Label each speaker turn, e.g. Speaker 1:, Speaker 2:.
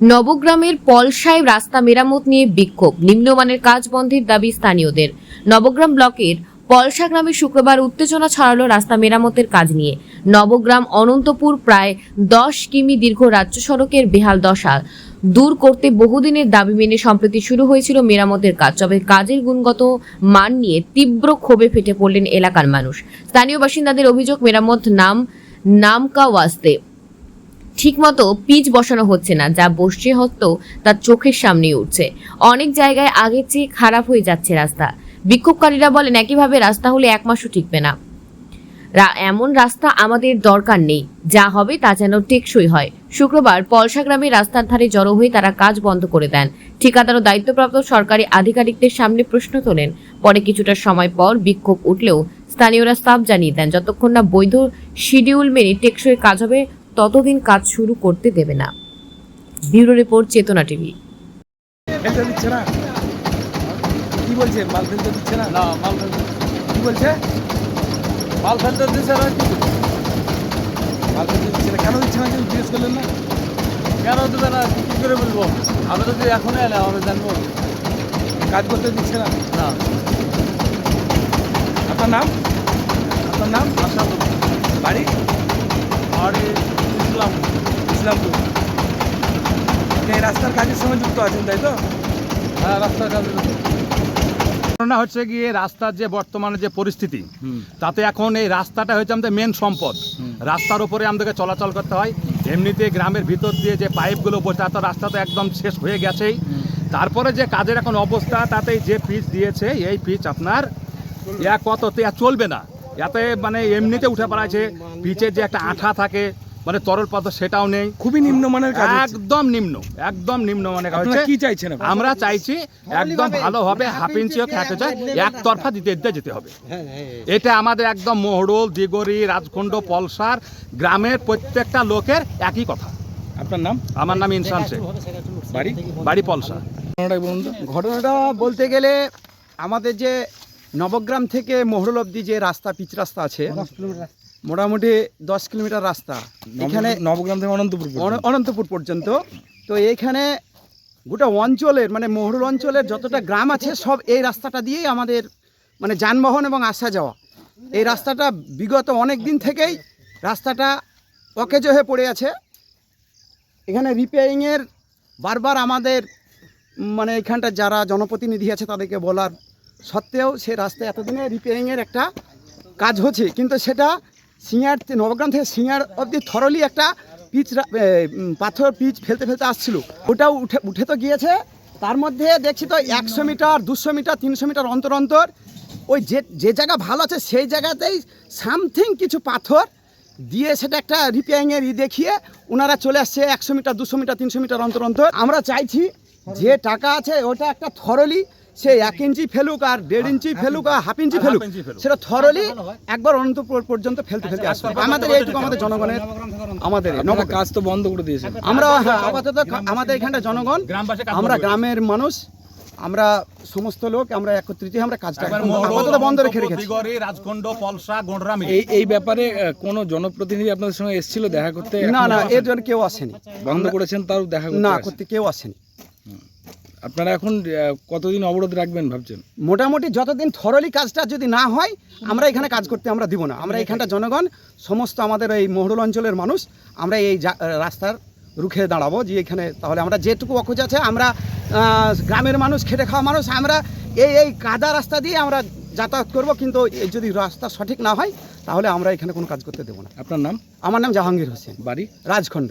Speaker 1: নবগ্রামের পলসায় রাস্তা মেরামত নিয়ে বিক্ষোভ। নিম্নমানের কাজ বন্ধের দাবি স্থানীয়দের। নবগ্রাম ব্লকের পলসা গ্রামে শুক্রবার উত্তেজনা ছড়ালো রাস্তা মেরামতের কাজ নিয়ে। নবগ্রাম অনন্তপুর প্রায় দশ কিমি দীর্ঘ রাজ্য সড়কের বেহাল দশা দূর করতে বহুদিনের দাবি মেনে সম্প্রতি শুরু হয়েছিল মেরামতের কাজ, তবে কাজের গুণগত মান নিয়ে তীব্র ক্ষোভে ফেটে পড়লেন এলাকার মানুষ। স্থানীয় বাসিন্দাদের অভিযোগ, মেরামত নাম নামকা ওয়াস্তে ঠিকমতো পিচ বসানো হচ্ছে না, যা বসছে হতো তার চোখের সামনে উঠছে। অনেক জায়গায় আগের চেয়ে খারাপ হয়ে যাচ্ছে রাস্তা। বিক্ষোভকারীরা বলেন, একইভাবে রাস্তা হলে এক মাসও টিকবে না। এমন রাস্তা আমাদের দরকার নেই। যা হবে তা যেন টেকসই হয়। শুক্রবার পলসা গ্রামে রাস্তার ধারে জড়ো হয়ে তারা কাজ বন্ধ করে দেন। ঠিকাদার দায়িত্বপ্রাপ্ত সরকারি আধিকারিকদের সামনে প্রশ্ন তোলেন। পরে কিছুটা সময় পর বিক্ষোভ উঠলেও স্থানীয়রা সাফ জানিয়ে দেন, যতক্ষণ না বৈধ শিডিউল মেনে টেকসই কাজ হবে ততদিন কাজ শুরু করতে দেবে না। Bureau report Chetana TV.
Speaker 2: দিচ্ছে না? কি বলছে? মাল ফেলতে দিচ্ছে না?
Speaker 3: না মাল ফেলতে
Speaker 2: কি বলছে?
Speaker 3: মাল ফেলতে দিচ্ছে না কি?
Speaker 2: মাল ফেলতে দিচ্ছে না। কেন দিচ্ছে না? কেউ জিজ্ঞেস করলেন না?
Speaker 3: কেন দেবে না? কি করে বলব? তো যদি এখনই এলে আমি জানব।
Speaker 2: কাজ করতে দিচ্ছে না?
Speaker 3: না।
Speaker 2: আপনার নাম? আপনার নাম?
Speaker 3: আশা
Speaker 2: বাড়ি?
Speaker 3: বাড়ি।
Speaker 2: ইসলামপুর এই রাস্তার কাজের সঙ্গে যুক্ত আছেন তাই তো?
Speaker 3: হ্যাঁ রাস্তার কাছে
Speaker 4: ঘটনা হচ্ছে গিয়ে রাস্তার যে বর্তমানে যে পরিস্থিতি তাতে এখন এই রাস্তাটা হচ্ছে আমাদের মেন সম্পদ। রাস্তার উপরে আমাদেরকে চলাচল করতে হয়। এমনিতে গ্রামের ভিতর দিয়ে যে পাইপগুলো বসে তো রাস্তা তো একদম শেষ হয়ে গেছেই। তারপরে যে কাজের এখন অবস্থা তাতে যে পিচ দিয়েছে এই পিচ আপনার ইয়া কত তো চলবে না। এতে মানে এমনিতে উঠে পড়াছে পিচের যে একটা আঠা থাকে মানে তরল পদার্থ সেটাও নেই।
Speaker 2: খুবই নিম্নমানের কাজ
Speaker 4: একদম নিম্ন একদম নিম্ন মানে কাজ হচ্ছে।
Speaker 2: কি চাইছেন?
Speaker 4: আমরা চাইছি একদম ভালোভাবে হাফ ইঞ্চি হোক এক একতরফা দিতে দিতে যেতে হবে। এটা আমাদের একদম মোহরল দিগরি রাজখণ্ড পলসার গ্রামের প্রত্যেকটা লোকের একই কথা।
Speaker 2: আপনার নাম?
Speaker 4: আমার নাম ইনসান শেখ।
Speaker 2: বাড়ি?
Speaker 4: বাড়ি পলসা।
Speaker 2: ঘটনাটা
Speaker 5: বলতে গেলে আমাদের যে নবগ্রাম থেকে মহরল অব্দি যে রাস্তা পিচ রাস্তা আছে মোটামুটি দশ কিলোমিটার রাস্তা। এখানে
Speaker 2: নবগ্রাম থেকে অনন্তপুর পর্যন্ত।
Speaker 5: অনন্তপুর পর্যন্ত। তো এইখানে গোটা অঞ্চলের মানে মহরুল অঞ্চলের যতটা গ্রাম আছে সব এই রাস্তাটা দিয়েই আমাদের মানে যানবাহন এবং আসা যাওয়া। এই রাস্তাটা বিগত অনেক দিন থেকেই রাস্তাটা অকেজ হয়ে পড়ে আছে। এখানে রিপেয়ারিংয়ের বারবার আমাদের মানে এখানটা যারা জনপ্রতিনিধি আছে তাদেরকে বলার সত্ত্বেও সে রাস্তায় এতদিনে রিপেয়ারিংয়ের একটা কাজ হচ্ছে, কিন্তু সেটা সিঙ্গার নবগ্রাম থেকে সিঙ্গার অবধি থরলি একটা পিচ পাথর পিচ ফেলতে ফেলতে আসছিল। ওটাও উঠে উঠে তো গিয়েছে। তার মধ্যে দেখছি তো একশো মিটার, দুশো মিটার, তিনশো মিটার অন্তর অন্তর। ওই যে যে জায়গা ভালো আছে, সেই জায়গাতেই সামথিং কিছু পাথর দিয়ে সেটা একটা রিপেয়ারিংয়ের ই দেখিয়ে ওনারা চলে আসছে একশো মিটার, দুশো মিটার, তিনশো মিটার অন্তর অন্তর। আমরা চাইছি যে টাকা আছে, ওটা একটা থরলি সে এক ইঞ্চি ফেলুক আর দেড় ইঞ্চি ফেলুক আর হাফ ইঞ্চি ফেলুক সেটা থরলি একবার অনন্ত পর্যন্ত ফেলতে ফেলতে আসবে। আমাদের এইটুকু আমাদের জনগণের আমাদের
Speaker 2: কাজ তো বন্ধ করে দিয়েছে
Speaker 5: আমরা হ্যাঁ, আপাতত আমাদের এখানটা জনগণ আমরা গ্রামের মানুষ আমরা সমস্ত লোক আমরা একত্রিত আমরা কাজটা আপাতত বন্ধ রেখে রেখেছি।
Speaker 4: রাজখণ্ড পলসা গোন্ডরা
Speaker 2: এই এই ব্যাপারে কোনো জনপ্রতিনিধি আপনাদের সঙ্গে এসেছিল দেখা করতে?
Speaker 5: না না জন্য কেউ আসেনি।
Speaker 2: বন্ধ করেছেন তাও দেখা
Speaker 5: না করতে কেউ আসেনি।
Speaker 2: আপনারা এখন কতদিন অবরোধ রাখবেন ভাবছেন?
Speaker 5: মোটামুটি যতদিন থরলি কাজটা যদি না হয় আমরা এখানে কাজ করতে আমরা দিব না। আমরা এখানটা জনগণ সমস্ত আমাদের এই মহরুল অঞ্চলের মানুষ আমরা এই রাস্তার রুখে দাঁড়াবো যে এখানে তাহলে আমরা যেটুকু অখোজ আছে আমরা গ্রামের মানুষ খেটে খাওয়া মানুষ আমরা এই এই কাদা রাস্তা দিয়ে আমরা যাতায়াত করব কিন্তু এই যদি রাস্তা সঠিক না হয় তাহলে আমরা এখানে কোনো কাজ করতে দেবো না।
Speaker 2: আপনার নাম?
Speaker 5: আমার নাম জাহাঙ্গীর হোসেন।
Speaker 2: বাড়ি?
Speaker 5: রাজখণ্ড।